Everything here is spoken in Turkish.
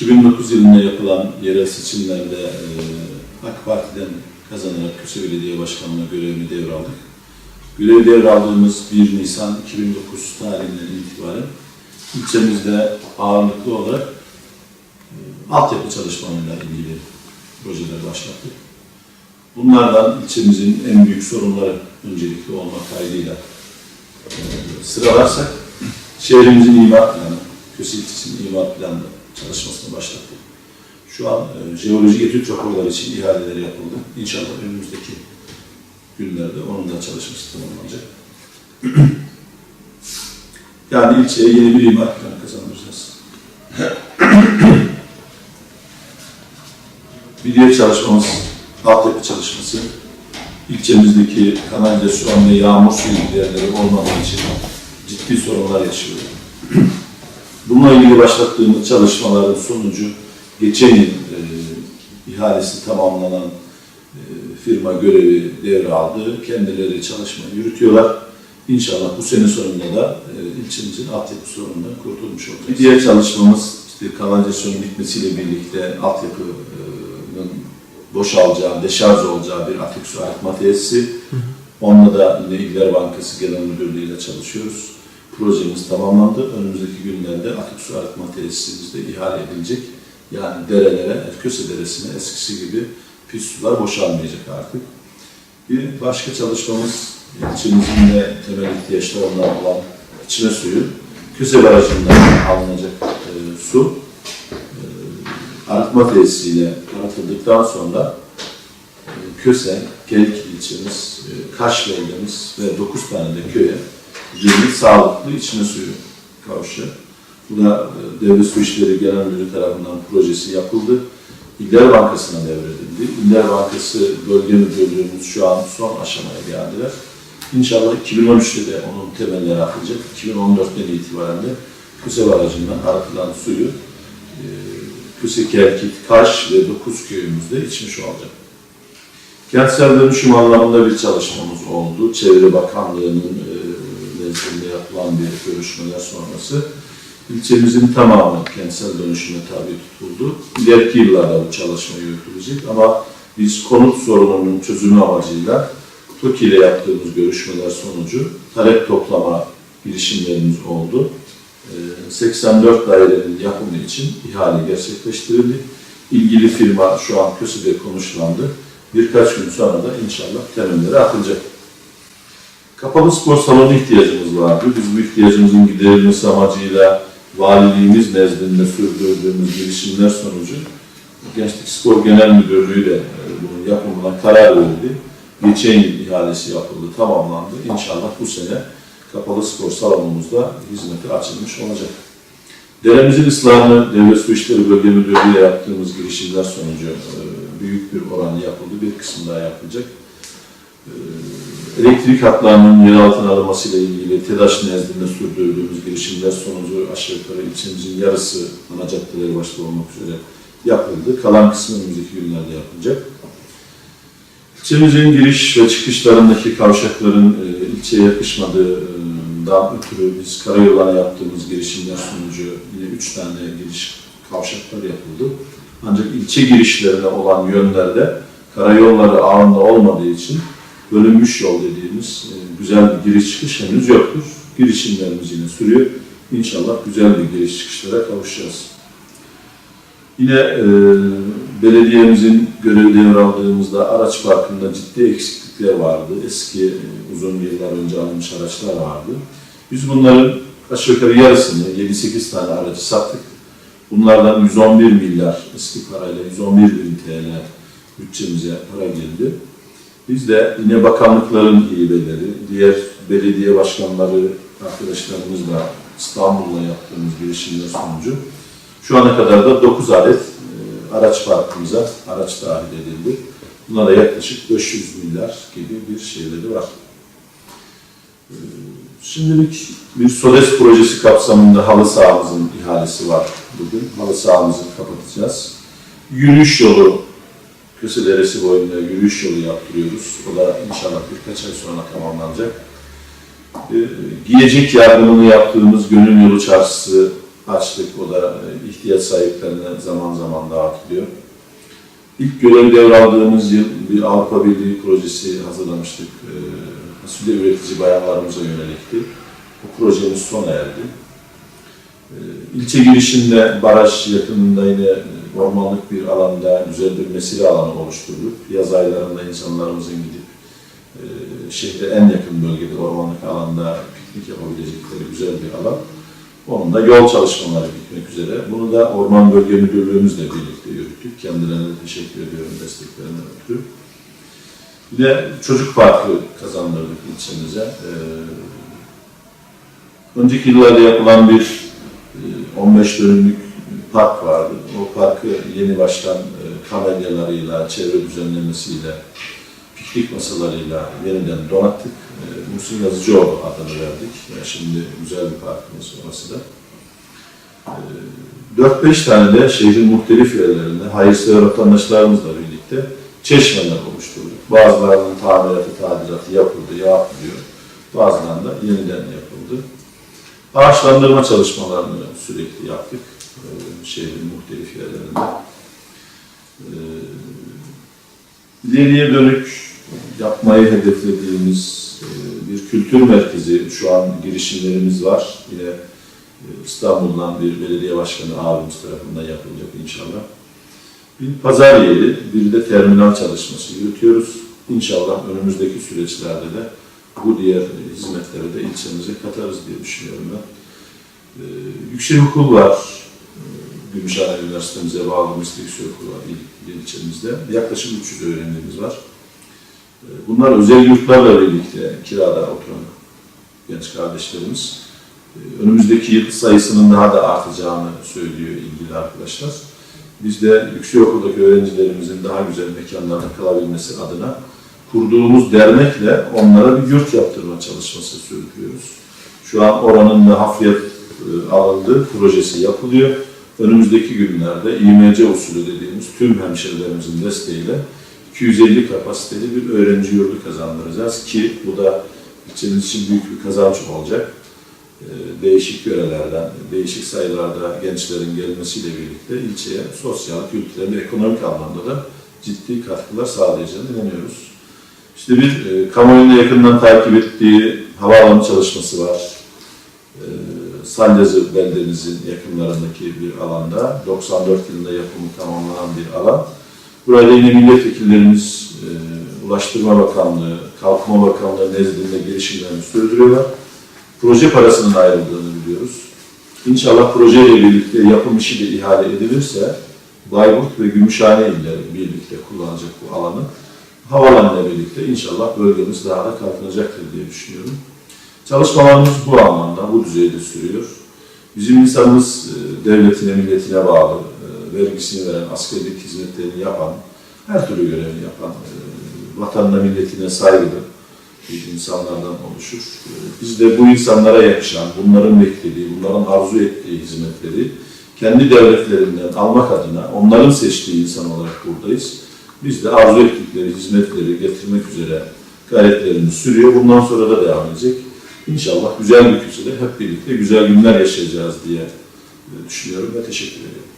2009 yılında yapılan yerel seçimlerde e, AK Parti'den kazanarak Köse Belediye Başkanlığı görevini devraldık. Görev devraldığımız 1 Nisan 2009 tarihinden itibaren ilçemizde ağırlıklı olarak e, altyapı çalışmalarıyla ilgili projeler başlattık. Bunlardan ilçemizin en büyük sorunları öncelikli olmak kaydıyla e, sıralarsak şehrimizin imar planı, Köse ilçesinin imar planı çalışmasını başlattık. Şu an e, jeolojik etüt raporları için ihaleleri yapıldı. İnşallah önümüzdeki günlerde onun da çalışması tamamlanacak. yani ilçeye yeni bir imar planı kazandıracağız. bir diğer çalışmamız altyapı çalışması. İlçemizdeki kanalizasyon ve yağmur suyu giderleri olmadığı için ciddi sorunlar yaşıyor. Bununla ilgili başlattığımız çalışmaların sonucu geçen yıl e, ihalesi tamamlanan e, firma görevi devraldı. Kendileri çalışma yürütüyorlar. İnşallah bu sene sonunda da e, ilçemizin altyapı sorunundan kurtulmuş olacağız. Diğer çalışmamız işte kanalizasyonun bitmesiyle birlikte altyapının boşalacağı, deşarj olacağı bir atık su arıtma tesisi. Onunla da yine İller Bankası Genel Müdürlüğü ile çalışıyoruz. Projemiz tamamlandı. Önümüzdeki günlerde atık su arıtma tesisimizde ihale edilecek. Yani derelere, Köse Deresi'ne eskisi gibi pis sular boşalmayacak artık. Bir başka çalışmamız ilçemizin de temel ihtiyaçlarından olan içme suyu. Köse Barajı'ndan alınacak e, su e, arıtma tesisiyle arıtıldıktan sonra e, Köse, Gelik ilçemiz, e, Kaş ve 9 tane de köye yeni sağlıklı içme suyu kavuşacak. Bu da e, Devlet Su İşleri Genel Müdürü tarafından projesi yapıldı. İller Bankası'na devredildi. İller Bankası Bölge Müdürlüğümüz şu an son aşamaya geldiler. İnşallah 2013'te de onun temelleri atılacak. 2014'ten itibaren de Küse Barajı'ndan arıtılan suyu e, Küse Kerkit, Kaş ve 9 köyümüzde içmiş olacak. Kentsel dönüşüm anlamında bir çalışmamız oldu. Çevre Bakanlığı'nın e, nezdinde yapılan bir görüşmeler sonrası ilçemizin tamamı kentsel dönüşüme tabi tutuldu. İleriki yıllarda bu çalışma yürütülecek ama biz konut sorununun çözümü amacıyla TOKİ ile yaptığımız görüşmeler sonucu talep toplama girişimlerimiz oldu. Ee, 84 dairenin yapımı için ihale gerçekleştirildi. İlgili firma şu an KÖSİ'de konuşlandı. Birkaç gün sonra da inşallah temelleri atılacak. Kapalı spor salonu ihtiyacımız vardı. Biz bu ihtiyacımızın giderilmesi amacıyla valiliğimiz nezdinde sürdürdüğümüz girişimler sonucu Gençlik Spor Genel Müdürlüğü de e, bunun yapımına karar verdi. Geçen yıl ihalesi yapıldı, tamamlandı. İnşallah bu sene kapalı spor salonumuzda hizmete açılmış olacak. Deremizin ıslahını Devlet Su İşleri Bölge Müdürlüğü ile yaptığımız girişimler sonucu e, büyük bir oran yapıldı. Bir kısım daha yapılacak. E, Elektrik hatlarının yer altına alınmasıyla ilgili TEDAŞ nezdinde sürdürdüğümüz girişimler sonucu aşağı yukarı ilçemizin yarısı ana caddeleri başta olmak üzere yapıldı. Kalan kısmı önümüzdeki günlerde yapılacak. İlçemizin giriş ve çıkışlarındaki kavşakların e, ilçeye yakışmadığından ötürü biz karayollarına yaptığımız girişimler sonucu yine üç tane giriş kavşaklar yapıldı. Ancak ilçe girişlerine olan yönlerde karayolları ağında olmadığı için bölünmüş yol dediğimiz e, güzel bir giriş çıkış henüz yoktur. Girişimlerimiz yine sürüyor. İnşallah güzel bir giriş çıkışlara kavuşacağız. Yine e, belediyemizin görev devraldığımızda araç parkında ciddi eksiklikler vardı. Eski e, uzun yıllar önce alınmış araçlar vardı. Biz bunların aşağı yukarı yarısını, 7-8 tane aracı sattık. Bunlardan 111 milyar eski parayla 111 bin TL bütçemize para girdi. Biz de yine bakanlıkların hibeleri, diğer belediye başkanları, arkadaşlarımızla İstanbul'la yaptığımız girişimler sonucu şu ana kadar da 9 adet e, araç parkımıza araç dahil edildi. Bunlara yaklaşık 500 milyar gibi bir şeyleri var. E, Şimdilik bir SODES projesi kapsamında halı sahamızın ihalesi var bugün. Halı sahamızı kapatacağız. Yürüyüş yolu Köse Deresi boyunda yürüyüş yolu yaptırıyoruz. O da inşallah birkaç ay sonra tamamlanacak. Ee, giyecek yardımını yaptığımız Gönül Yolu Çarşısı açlık, o da e, ihtiyaç sahiplerine zaman zaman dağıtılıyor. İlk görev devraldığımız yıl bir Avrupa Birliği projesi hazırlamıştık. E, fasulye üretici bayanlarımıza yönelikti. Bu projemiz sona erdi. E, İlçe girişinde baraj yakınında yine e, ormanlık bir alanda güzel bir mesire alanı oluşturduk. Yaz aylarında insanlarımızın gidip e, şehre en yakın bölgede ormanlık alanda piknik yapabilecekleri güzel bir alan. Onun da yol çalışmaları bitmek üzere. Bunu da Orman Bölge Müdürlüğümüzle birlikte yürüttük. Kendilerine de teşekkür ediyorum desteklerinden ötürü. Bir de çocuk parkı kazandırdık ilçemize. Ee, önceki yıllarda yapılan bir e, 15 dönümlük park vardı. O parkı yeni baştan e, kamelyalarıyla, çevre düzenlemesiyle, piknik masalarıyla yeniden donattık. E, Muhsin Yazıcıoğlu adını verdik. Yani şimdi güzel bir parkımız orası da. E, 4-5 tane de şehrin muhtelif yerlerinde hayırsever vatandaşlarımızla birlikte çeşmeler oluşturduk. Bazılarının tamiratı, tadilatı yapıldı, yapılıyor. Bazılarında yeniden yapıldı. Ağaçlandırma çalışmalarını sürekli yaptık. E, Şehrin muhtelif yerlerinde. E, dönük yapmayı hedeflediğimiz e, bir kültür merkezi şu an girişimlerimiz var. Yine e, İstanbul'dan bir belediye başkanı abimiz tarafından yapılacak inşallah. Bir pazar yeri, bir de terminal çalışması yürütüyoruz. İnşallah önümüzdeki süreçlerde de bu diğer hizmetleri de ilçemize katarız diye düşünüyorum ben. E, Yüksek okul var. Gümüşhane Üniversitemize bağlı meslek okulu var il, il ilçemizde. Yaklaşık 300 öğrencimiz var. E, Bunlar özel yurtlarla birlikte kirada oturan genç kardeşlerimiz. E, Önümüzdeki yıl sayısının daha da artacağını söylüyor ilgili arkadaşlar. Biz de yüksek okuldaki öğrencilerimizin daha güzel mekanlarda kalabilmesi adına kurduğumuz dernekle onlara bir yurt yaptırma çalışması sürdürüyoruz. Şu an oranın da hafriyat e, alındı, projesi yapılıyor. Önümüzdeki günlerde İMC usulü dediğimiz tüm hemşerilerimizin desteğiyle 250 kapasiteli bir öğrenci yurdu kazandıracağız ki bu da ilçemiz için büyük bir kazanç olacak. Ee, Değişik yörelerden, değişik sayılarda gençlerin gelmesiyle birlikte ilçeye sosyal, kültürel ve ekonomik anlamda da ciddi katkılar sağlayacağını inanıyoruz. İşte bir e, kamuoyunda yakından takip ettiği havaalanı çalışması var. Salyazı beldenizin yakınlarındaki bir alanda, 94 yılında yapımı tamamlanan bir alan. Burayla yine milletvekillerimiz, e, Ulaştırma Bakanlığı, Kalkınma Bakanlığı nezdinde girişimlerini sürdürüyorlar. Proje parasının ayrıldığını biliyoruz. İnşallah projeyle birlikte yapım işi de ihale edilirse Bayburt ve Gümüşhane illeri birlikte kullanacak bu alanı. Havalanla birlikte inşallah bölgemiz daha da kalkınacaktır diye düşünüyorum. Çalışmalarımız bu anlamda, bu düzeyde sürüyor. Bizim insanımız e, devletine, milletine bağlı, e, vergisini veren, askerlik hizmetlerini yapan, her türlü görevini yapan, e, vatanına, milletine saygılı insanlardan oluşur. Biz de bu insanlara yakışan, bunların beklediği, bunların arzu ettiği hizmetleri kendi devletlerinden almak adına onların seçtiği insan olarak buradayız. Biz de arzu ettikleri hizmetleri getirmek üzere gayretlerini sürüyor. Bundan sonra da devam edecek. İnşallah güzel bir küsede hep birlikte güzel günler yaşayacağız diye düşünüyorum ve teşekkür ediyorum.